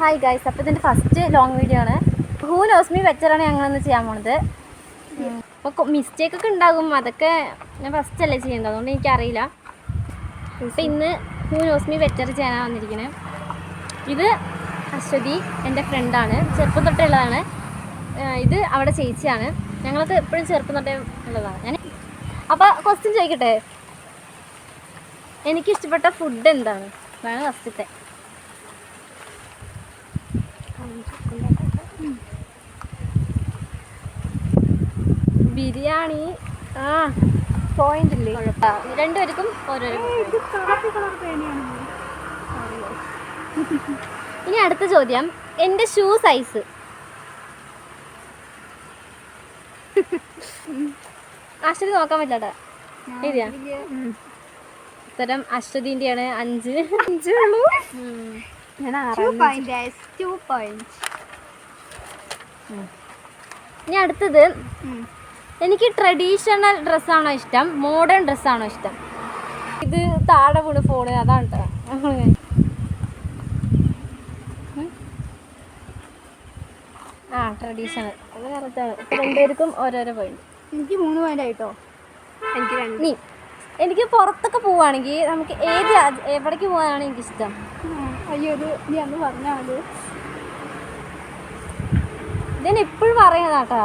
Hi guys അപ്പോൾ ഇതിന്റെ first long video ആണ്. ഹൂ നോസ് മീ വെച്ചറാണ് ഞങ്ങളിന്ന് ചെയ്യാൻ പോണത്. അപ്പോൾ മിസ്റ്റേക്ക് ഒക്കെ ഉണ്ടാകും. അതൊക്കെ ഞാൻ ഫസ്റ്റ് അല്ലേ ചെയ്യേണ്ടത്? അതുകൊണ്ട് എനിക്കറിയില്ല. അപ്പോൾ ഇന്ന് ഹൂ നോസ് മീ വെച്ചർ ചെയ്യാനാണ് വന്നിരിക്കുന്നത് ഇത് അശ്വതി എന്റെ ഫ്രണ്ടാണ് ചെറുപ്പം തൊട്ടുള്ളതാണ് ഇത് അവിടെ ചേച്ചിയാണ്. ഞങ്ങളൊക്കെ എപ്പോഴും ചെറുപ്പം തൊട്ടേ ഉള്ളതാണ്. ഞാൻ അപ്പോൾ ക്വസ്റ്റ്യൻ ചോദിക്കട്ടെ? എനിക്കിഷ്ടപ്പെട്ട ഫുഡ് എന്താണ്? വേണം ഫസ്റ്റത്തെ ബിരിയാണി. ആ പോയിന്റ് ഇല്ലേ? രണ്ടുപേർക്കും ഇനി അടുത്ത ചോദ്യം. എന്റെ ഷൂ സൈസ്. അശ്വതി നോക്കാൻ പറ്റാട്ടാ എഴുതിയാ ഉത്തരം അശ്വതിന്റെയാണ് അഞ്ച്. അഞ്ചേ ഉള്ളൂ. ഞാൻ അടുത്തത്. എനിക്ക് ട്രഡീഷണൽ ഡ്രസ്സാണോ ഇഷ്ടം? മോഡേൺ ഡ്രസ്സാണോ ഇഷ്ടം? ഇത് താഴെ വീണ് ഫോണ് അതാണ് ട്ടോ. ആ ട്രഡീഷണൽ അത് കറക്റ്റാണ് രണ്ടുപേർക്കും ഓരോരോ പോയിന്റ് എനിക്ക് മൂന്ന് പോയിന്റ് ആയിട്ടോ? എനിക്ക് രണ്ട്. നീ എനിക്ക് പുറത്തൊക്കെ പോവുകയാണെങ്കിൽ നമുക്ക് ഏത് എവിടേക്ക് പോകാനാണ് എനിക്കിഷ്ടം? അയ്യോ ഇത് നീ അന്ന് പറഞ്ഞാൽ ഇതെന്നെ ഞാൻ എപ്പോഴും പറയുന്നതാട്ടാ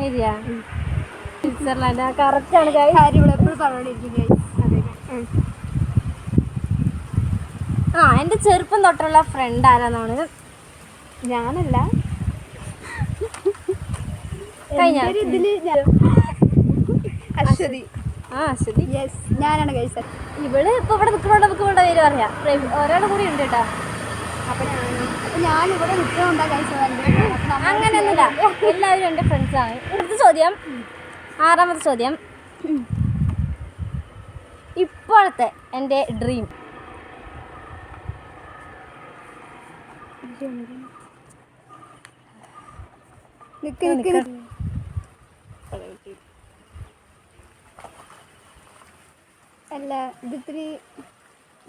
ശരിയാ. സ്വിറ്റ്സർലാൻഡ്. കറക്റ്റാണ് കാര്യം കാര്യം ഇവിടെ എപ്പോഴും പറഞ്ഞോണ്ടിരിക്കും guys. ആ എന്റെ ചെറുപ്പം തൊട്ടുള്ള ഫ്രണ്ട് ആരാന്നാണ്? ഞാനല്ല. കഴിഞ്ഞ? ഒരു ഇതിൽ അശ്വതി. ആ യെസ് ഞാനാണ് കഴിച്ചത് ഇവൾ ഇപ്പൊ ഇവിടെ നിൽക്കണോണ്ട് നമുക്ക് ഇവിടെ പേര് പറയാം. ഒരാളും കൂടി ഉണ്ട് കേട്ടാ. അപ്പൊ ഞാൻ കഴിച്ചത് അങ്ങനെയൊന്നുമില്ല. എല്ലാവരും എന്റെ ഫ്രണ്ട്സാണ് അടുത്ത ചോദ്യം. ആറാമത്തെ ചോദ്യം. ഇപ്പോഴത്തെ എന്റെ ഡ്രീം നിക്ക് നിക്ക്. അല്ല ഇത് ഇത്തിരി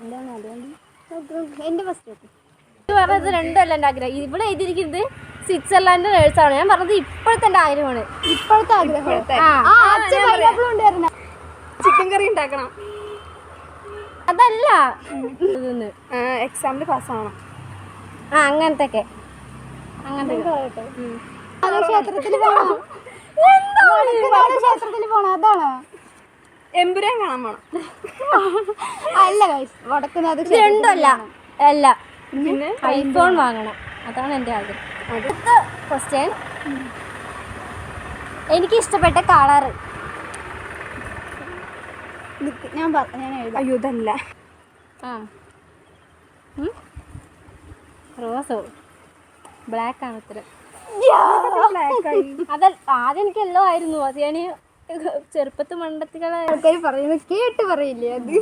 എന്താണ് അതുകൊണ്ട്? നോക്ക് നോക്ക്. ഇത് പറഞ്ഞത് രണ്ടുമല്ല എന്റെ ആഗ്രഹം. ഇവിടെ എഴുതിയിരിക്കുന്നത് സ്വിറ്റ്സർലാൻഡ് നേഴ്സാണ് ഞാൻ പറഞ്ഞത് ഇപ്പോഴത്തെ എന്റെ ആഗ്രഹമാണ്. ഇപ്പോഴത്തെ ആഗ്രഹം. ആ ആ അച്ഛൻ പൈനാപ്പിൾ ഉണ്ടായിരുന്നു? ചിക്കൻ കറി ഉണ്ടാക്കണം. അതല്ല. എക്സാമിൽ പാസ്സാവണം ആ അങ്ങനത്തെ ഒക്കെ അങ്ങനത്തെ ക്ഷേത്രത്തിൽ ക്ഷേത്രത്തിൽ അതാണോ. എമ്പുരാൻ കാണാൻ പോണം. അല്ല അല്ല. പിന്നെ ഐഫോൺ വാങ്ങണം. അതാണ് എന്റെ ആഗ്രഹം. അടുത്ത ക്വസ്റ്റ്യൻ എനിക്ക് ഇഷ്ടപ്പെട്ട കളർ ഞാൻ പറ- ഞാൻ എഴുതാം. അയ്യോ ഇതല്ല. ആ. റോസോ ബ്ലാക്ക് ആണ് ഉത്തരം ബ്ലാക്ക് ആയി. അത് ആദ്യം എനിക്ക് എല്ലോ ആയിരുന്നു. അത് ഞാൻ ചെറുപ്പത്ത് മണ്ടത്തികളെ ആൾക്കാർ പറയുന്നത് കേട്ട് പറയില്ലേ അത്?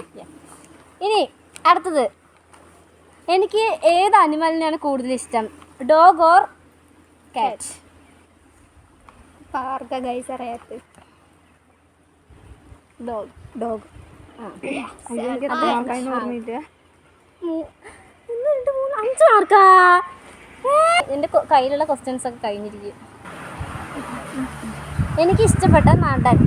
ഇനി അടുത്തത്. എനിക്ക് ഏത് അനിമലിനെയാണ് കൂടുതൽ ഇഷ്ടം? ഡോഗ് ഓർ കാറ്റ് പാർക്ക ഗൈസ് അറിയാത്ത ഡോഗ് ഡോഗ്. അഞ്ച് മാർക്കാ. എന്റെ കൊ- കയ്യിലുള്ള ക്വസ്റ്റ്യൻസ് ഒക്കെ കഴിഞ്ഞിരിക്കും. എനിക്ക് ഇഷ്ടപ്പെട്ട നാടൻ.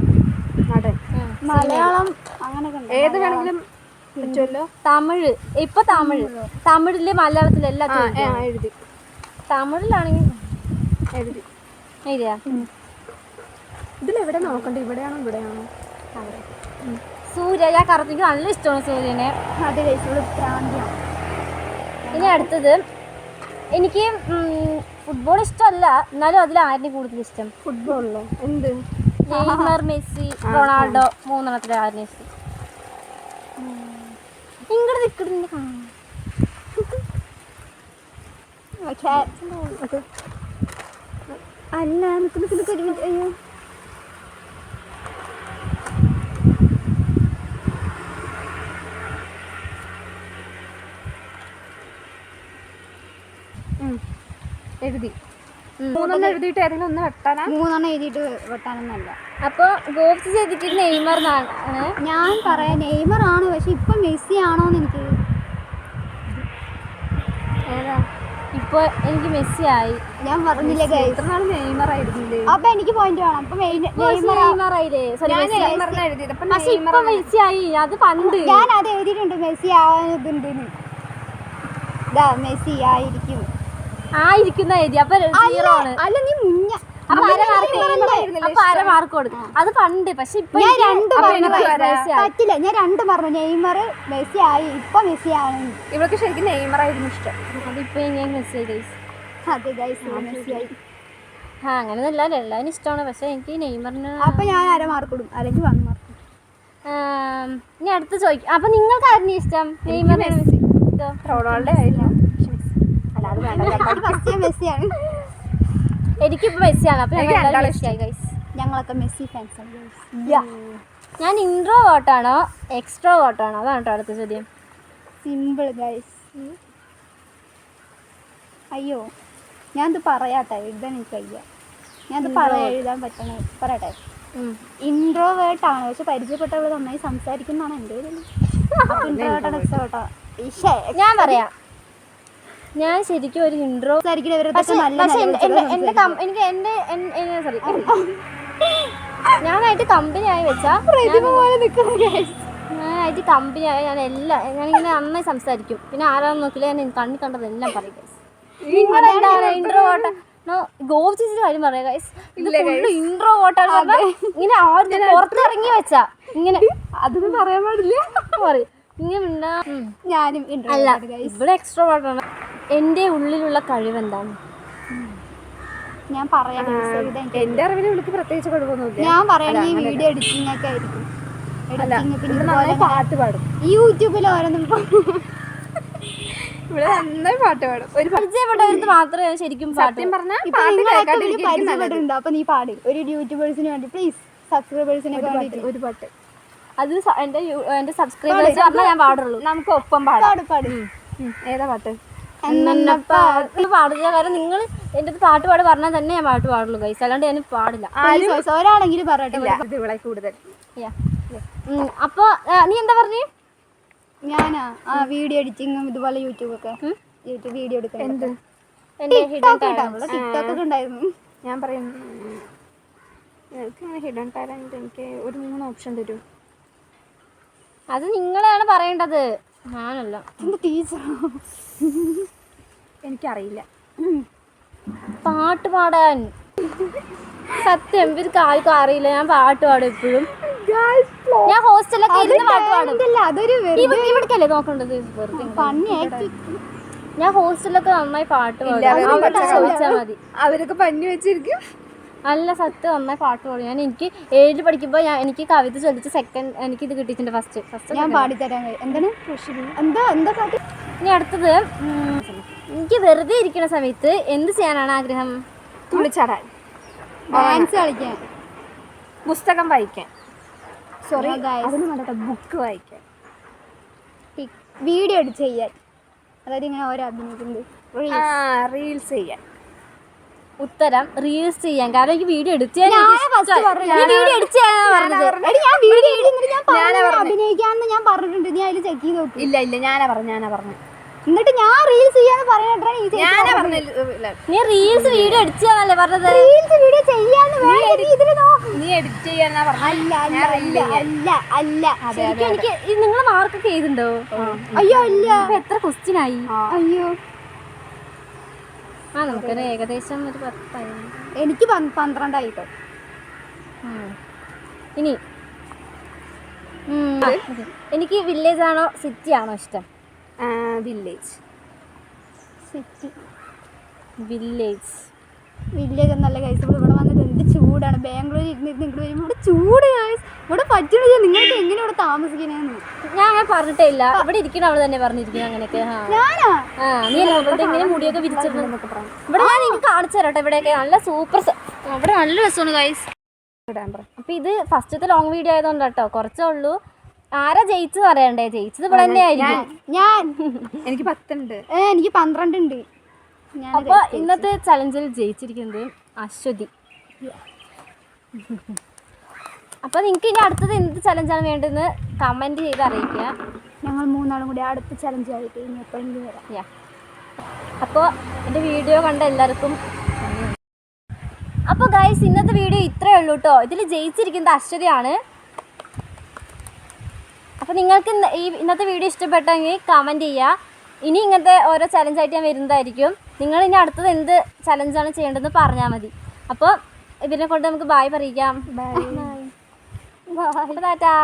നടൻ മലയാളം അങ്ങനെയൊക്കെ ഏത് വേണമെങ്കിലും പറ്റുമല്ലോ? തമിഴ്. ഇപ്പൊ തമിഴ്. തമിഴിൽ മലയാളത്തിൽ എല്ലാത്തിനും എല്ലാത്തിലും. എഴുതി. തമിഴിലാണെങ്കിൽ എഴുതി. എഴുതിയാ? ഇതിൽ എവിടെ നോക്കണ്ട? ഇവിടെയാണോ? ഇവിടെയാണോ? സൂര്യ ഞാൻ കറക്റ്റ് നല്ല ഇഷ്ടമാണ് സൂര്യനെ. അത് ഇനി അടുത്തത്. എനിക്ക് ഫുട്ബോൾ ഇഷ്ടമല്ല. എന്നാലും അതിൽ ആരുടെ കൂടുതൽ ഇഷ്ടം? ഫുട്ബോളിലോ? എന്ത്? Neymar Messi Ronaldo. മൂന്നെണ്ണത്തിൽ ആരുടെ ഇഷ്ടം ഇങ്ങോട്ട് പക്ഷേ അല്ല നിൽക്കുന്ന മിനിറ്റ് അയ്യോ. എഴുതി. മൂന്നെണ്ണം എഴുതിയിട്ട് ഏതെങ്കിലും ഒന്ന് വെട്ടാനാ? മൂന്നെണ്ണം എഴുതിയിട്ട് വെട്ടാനൊന്നല്ല അപ്പൊ ഗോപ്സ് ചെയ്തിട്ട് നെയ്മർ ഞാൻ പറയാം നെയ്മർ ആണ് പക്ഷെ ഇപ്പൊ മെസ്സി ആണോന്ന് എനിക്ക് ഏതാ? ഇപ്പൊ എനിക്ക് മെസ്സി ആയി. ഞാൻ പറഞ്ഞില്ലേ നെയ്മർ ആയിരുന്നില്ലേ? അപ്പൊ എനിക്ക് പോയിന്റ് വേണം. അപ്പൊ നെയ്മർ ആയില്ലേ? സോറി മെസ്സി ആയി. അത് പണ്ട്. ഞാൻ അത് എഴുതിയിട്ടുണ്ട്. മെസ്സി ആവാൻ ഇതുണ്ട് ഇതാ മെസ്സി ആയിരിക്കും. ആയിരിക്കുന്ന എഴുതി അപ്പൊ സീറോ ആണ്. അല്ല നീ മുന്ന അപ്പൊ അര മാർക്ക് അപ്പൊ അര മാർക്ക് കൊടുക്കും അത് പണ്ട്. പക്ഷെ ഇപ്പൊ ഞാൻ രണ്ട് പറഞ്ഞു. പറ്റില്ല. ഞാൻ രണ്ട് പറഞ്ഞു. നെയ്മർ മെസ്സി ആയി. ഇപ്പൊ മെസ്സി ആണ് ഇവൾക്ക് ശരിക്കും നെയ്മർ ആയിരുന്നു ഇഷ്ടം അതിപ്പോ ഞാൻ മെസ്സി ആയി guys. അതെ ഗൈസ് മെസ്സി ആയി. ആ അങ്ങനെയൊന്നുമില്ല. എല്ലാവരും ഇഷ്ടമാണ്. പക്ഷെ എനിക്ക് നെയ്മറിന് അപ്പൊ ഞാൻ അര മാർക്ക് ഇടും അല്ലെങ്കിൽ വൺ മാർക്ക് ഇനി അടുത്ത് ചോദിക്കും അപ്പൊ നിങ്ങൾക്ക് ആയിരുന്നു ഇഷ്ടം? നെയ്മറിനെ റൊണാൾഡോ റോണാൾഡോ ആയിരുന്നു. ഫസ്റ്റ് മെസ്സിയാണ്. എനിക്കിപ്പോ മെസ്സിയാണ്. അപ്പൊ ഞങ്ങൾ മെസ്സിയായി ഗൈസ് ഞങ്ങളൊക്കെ മെസ്സി ഫാൻസ് ആണ്. ഞാൻ ഇൻട്രോ വോട്ടാണോ എക്സ്ട്രോ വോട്ടാണോ അതാണ് കേട്ടോ അടുത്ത ചോദ്യം. സിമ്പിൾ ഗൈസ് അയ്യോ. ഞാനിത് പറയാട്ടെ എഴുതാൻ എനിക്ക് ഞാൻ ഞാനിത് പറയാൻ എഴുതാൻ പറ്റണേ. പറയട്ടെ. ഇൻട്രോ ഇൻട്രോവേർട്ട് ആണ്? പക്ഷെ പരിചയപ്പെട്ടവൾ നന്നായി സംസാരിക്കുന്നതാണ് എന്റെ ഞാൻ പറയാം. ഞാൻ ശരിക്കും ഒരു കം- എനിക്ക് എന്റെ സോറി ഞാനായിട്ട് കമ്പനി ആയി വെച്ചാ ഞാനായിട്ട് കമ്പനി ആയ ഞാൻ എല്ലാം ഞാനിങ്ങനെ നന്നായി സംസാരിക്കും. പിന്നെ ആരാന്ന് നോക്കില്ല ഞാൻ കണ്ണി കണ്ടത് എല്ലാം പറയും ഇൻട്രോ ഓട്ട ഗോവ് ചേച്ചിയുടെ കാര്യം പറയാം ഗൈസ് ഇൻട്രോ പറഞ്ഞാൽ ഇങ്ങനെ ആദ്യം പുറത്തിറങ്ങി വെച്ചാ ഇങ്ങനെ അതൊന്നും പറയാൻ പാടില്ല. പറയും. ഇങ്ങനെ ഞാനും അല്ല ഇവിടെ എക്സ്ട്രാ വോട്ടാണ് എന്റെ ഉള്ളിലുള്ള കഴിവെന്താണ്? ഞാൻ പറയാം. എനിക്ക് എന്റെ അറിവിൽ വിളിക്ക് പ്രത്യേകിച്ച് കുഴപ്പമൊന്നുമില്ല ഞാൻ പറയുകയാണെങ്കിൽ ഈ വീഡിയോ എഡിറ്റിംഗ് ഒക്കെ ആയിരിക്കും. എഡിറ്റിംഗ് പിന്നെ പാട്ട് പാടും. ഈ യൂട്യൂബിൽ ഓരോന്നും ഇവിടെ നന്നായി പാട്ട് പാടും. ഒരു പരിചയപ്പെട്ടവർക്ക് മാത്രമേ ഞാൻ ശരിക്കും സത്യം പറഞ്ഞാൽ പരിചയപ്പെട്ടിട്ടുണ്ടോ? അപ്പൊ നീ പാട്. ഒരു യൂട്യൂബേഴ്സിന് വേണ്ടി പ്ലീസ് സബ്സ്ക്രൈബേഴ്സിനെ ഒരു പാട്ട് അത് എന്റെ എന്റെ സബ്സ്ക്രൈബേഴ്സ് ഞാൻ പാടുള്ളൂ. നമുക്ക് ഒപ്പം പാട്. പാട് ഏതാ പാട്ട്? പാട്ട് പാടില്ല. കാരണം നിങ്ങൾ എന്റെ അടുത്ത് പാട്ട് പാട് പറഞ്ഞാൽ തന്നെ ഞാൻ പാട്ട് പാടുള്ളൂ ഗൈസ് അല്ലാണ്ട് ഞാൻ പാടില്ല. ഒരാളെങ്കിലും പറയട്ടെ കൂടുതൽ. അപ്പൊ നീ എന്താ പറഞ്ഞു? ഞാനാ ആ വീഡിയോ എഡിറ്റിങ്ങും ഇതുപോലെ യൂട്യൂബ് ഒക്കെ. യൂട്യൂബ് വീഡിയോ ടിക്ടോക്ക് ഒക്കെ ഉണ്ടായിരുന്നു. ഞാൻ പറയുന്നു ഹിഡൻ ടാലന്റ് എനിക്ക് ഒരു മൂന്ന് ഓപ്ഷൻ തരൂ. അത് നിങ്ങളാണ് പറയേണ്ടത്. ഞാനല്ല. എന്റെ ടീച്ചർ എനിക്കറിയില്ല. പാട്ട് പാടാൻ. സത്യം ഇവർക്ക് ആർക്കും അറിയില്ല. ഞാൻ പാട്ട് പാടും എപ്പോഴും. ഞാൻ ഹോസ്റ്റലൊക്കെ ഇരുന്ന് പാട്ട് പാടും. ഇവിടേക്കല്ലേ നോക്കേണ്ടത്? ഞാൻ ഹോസ്റ്റലൊക്കെ നന്നായി പാട്ട് പാടും. ചോദിച്ചാൽ മതി. അവരൊക്കെ പഞ്ഞു വെച്ചിരിക്കും. അല്ല സത്യം. നന്നായി പാട്ട് പാടും. ഞാൻ എനിക്ക് ഏഴിൽ പഠിക്കുമ്പോൾ ഞാൻ എനിക്ക് കവിത ചൊല്ലിച്ച് സെക്കൻഡ് എനിക്ക് ഇത് കിട്ടിയിട്ടുണ്ട് ഫസ്റ്റ് ഫസ്റ്റ് ഞാൻ പാടിത്തരാൻ എന്താണ്? എന്താ എന്താ പാട്ട്? ഇനി അടുത്തത് എനിക്ക് വെറുതെ ഇരിക്കുന്ന സമയത്ത് എന്ത് ചെയ്യാനാണ് ആഗ്രഹം? തുളിച്ചാടാൻ ഡാൻസ് കളിക്കാൻ. പുസ്തകം വായിക്കാൻ. സോറി. അതിന് വേണ്ട ബുക്ക് വായിക്കാൻ. വീഡിയോ എടുത്ത് ചെയ്യാൻ. അതായത് ഇങ്ങനെ ഓരോ അഭിനയിക്കുന്നത് റീൽസ് ചെയ്യാൻ. ഉത്തരം റീൽസ് ചെയ്യാൻ. കാരണം എനിക്ക് വീഡിയോ എടുത്ത് ഞാൻ അഭിനയിക്കാന്ന് പറഞ്ഞിട്ടുണ്ട്. നീ അതിൽ ചെക്ക് ചെയ്ത് നോക്കി. ഇല്ല ഇല്ല. ഞാനാ പറഞ്ഞു ഞാനാ പറഞ്ഞു എന്നിട്ട് ഞാൻ റീൽസ് ചെയ്യാന്ന് ഞാനാ നീ റീൽസ് വീഡിയോ എഡിറ്റ് പറഞ്ഞത്? റീൽസ് വീഡിയോ ചെയ്യാന്ന് നീ എഡിറ്റ് ചെയ്യാന്നാ പറഞ്ഞു അല്ല അല്ല അല്ല ശരിക്കും എനിക്ക് നിങ്ങൾ മാർക്കൊക്കെ ചെയ്തിട്ടുണ്ടോ? അയ്യോ ഇല്ല. എത്ര ക്വസ്റ്റ്യൻ ആയി? അയ്യോ. ആ നമുക്കൊരു ഏകദേശം ഒരു പത്തായി എനിക്ക് പന്ത്- പന്ത്രണ്ടായിട്ടോ. ഇനി എനിക്ക് വില്ലേജ് ആണോ സിറ്റി ആണോ ഇഷ്ടം? വില്ലേജ് സിറ്റി വില്ലേജ് വില്ലേജ് നല്ല കഴിച്ചപ്പോൾ ഇവിടെ എന്ത് ചൂടാണ്. ബാംഗ്ലൂരിൽ ഇരുന്നിരുന്ന് ഇങ്ങോട്ട് വരുമ്പോൾ ഇവിടെ ചൂട്. ഇവിടെ പറ്റണില്ല നിങ്ങൾക്ക് എങ്ങനെ ഇവിടെ താമസിക്കണേന്ന്? ഞാൻ അങ്ങനെ പറഞ്ഞിട്ടേ ഇല്ല. ഇവിടെ ഇരിക്കണ അവൾ തന്നെ പറഞ്ഞിരിക്കുന്നത് അങ്ങനെയൊക്കെ. ഇങ്ങനെ മുടിയൊക്കെ വിരിച്ചിരുന്നു ഇവിടെ ഞാൻ എനിക്ക് കാണിച്ചു തരട്ടെ ഇവിടെയൊക്കെ. നല്ല സൂപ്പർ ഇവിടെ നല്ല രസമാണ് ഗൈസ് അപ്പൊ ഇത് ഫസ്റ്റത്തെ ലോങ് വീഡിയോ ആയതുകൊണ്ട് കേട്ടോ കുറച്ചേ ഉള്ളൂ. ആരാ ജയിച്ചത് പറയണ്ടേ ജയിച്ചത് ഇവിടെ തന്നെ ആയിരിക്കും ഞാൻ എനിക്ക് പത്തുണ്ട്. എനിക്ക് പന്ത്രണ്ട് ഉണ്ട്. അപ്പൊ ഇന്നത്തെ ചലഞ്ചിൽ ജയിച്ചിരിക്കുന്നത് അശ്വതി. അപ്പോൾ നിങ്ങൾക്ക് ഇനി അടുത്തത് എന്ത് ചലഞ്ചാണ് വേണ്ടതെന്ന് കമന്റ് ചെയ്ത് അറിയിക്കുക. ഞങ്ങൾ മൂന്നാളും കൂടി അടുത്ത ചലഞ്ച് ആയിട്ട് ഇനി എപ്പോഴെങ്കിലും വരാം. യാ അപ്പോൾ എന്റെ വീഡിയോ കണ്ട എല്ലാവർക്കും അപ്പോൾ ഗൈസ് ഇന്നത്തെ വീഡിയോ ഇത്രയേ ഉള്ളൂ കേട്ടോ ഇതിൽ ജയിച്ചിരിക്കുന്നത് അശ്വതിയാണ്. അപ്പോൾ നിങ്ങൾക്ക് ഈ ഇന്നത്തെ വീഡിയോ ഇഷ്ടപ്പെട്ടെങ്കിൽ കമന്റ് ചെയ്യുക. ഇനി ഇങ്ങനത്തെ ഓരോ ചലഞ്ചായിട്ട് ഞാൻ വരുന്നതായിരിക്കും. നിങ്ങൾ ഇനി അടുത്തത് എന്ത് ചലഞ്ചാണ് ചെയ്യേണ്ടതെന്ന് പറഞ്ഞാൽ മതി. അപ്പോൾ ഇതിനെ കൊണ്ട് നമുക്ക് ബായ് പറയിക്കാം ബൈ ടാറ്റാ.